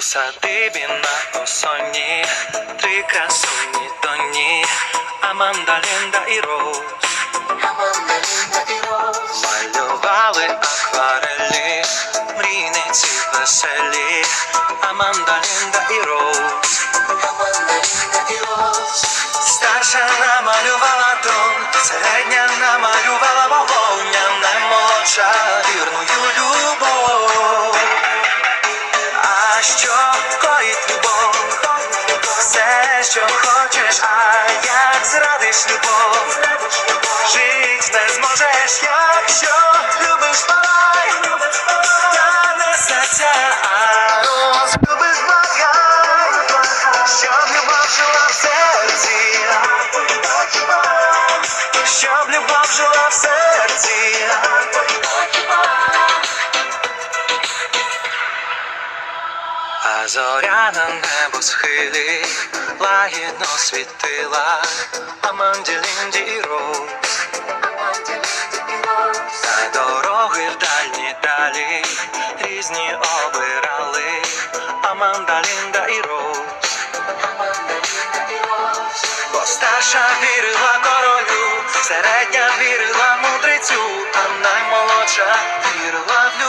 садибі на осоні, три красуні тоні, Аманда, Лінда і Роуз. Малювали акварелі, мрійниці веселі, Аманда, Лінда і Роуз. Старша намалювала трон, середня намалювала вогонь, а наймолодша А що коїть любов? Все, що хочеш, а як зрадиш любов? Жить не зможеш, якщо любиш палай, та не серця, а розлюбиш благай, щоб любов жила в серці, щоб любов жила в серці. А зоря на небо схилі лагідно світила. Аманді, Лінді і Роуз. Та дороги в дальні далі різні обирали. Аманда, Лінда і Роуз. Бо старша вірила королю, середня вірила мудрецю, а наймолодша вірила в любов.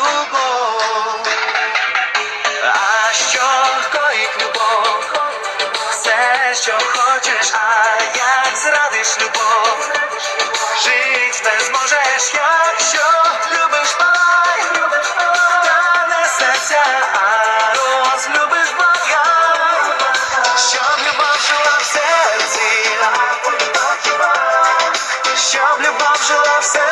Що хочеш, а як зрадиш любов? Жить не зможеш, якщо любиш палай, та не серця, а розлюбиш благай, щоб любов жила в серці, щоб любов жила в серці.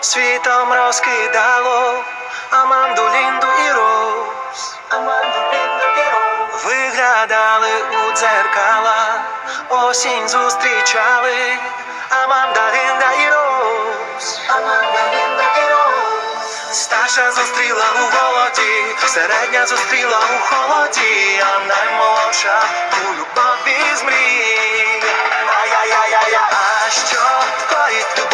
Світом розкидало Аманду, Лінду і Роуз. Виглядали у дзеркала, осінь зустрічали Аманда, Лінда і Роуз. Старша зустріла у голоді, середня зустріла у холоді, а наймолодша у любові з мрій. А що коїть що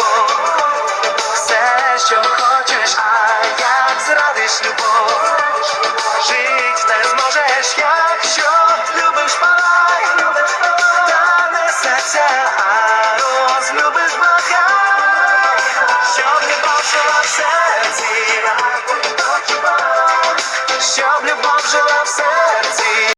хочеш, а як зрадиш любов? myself.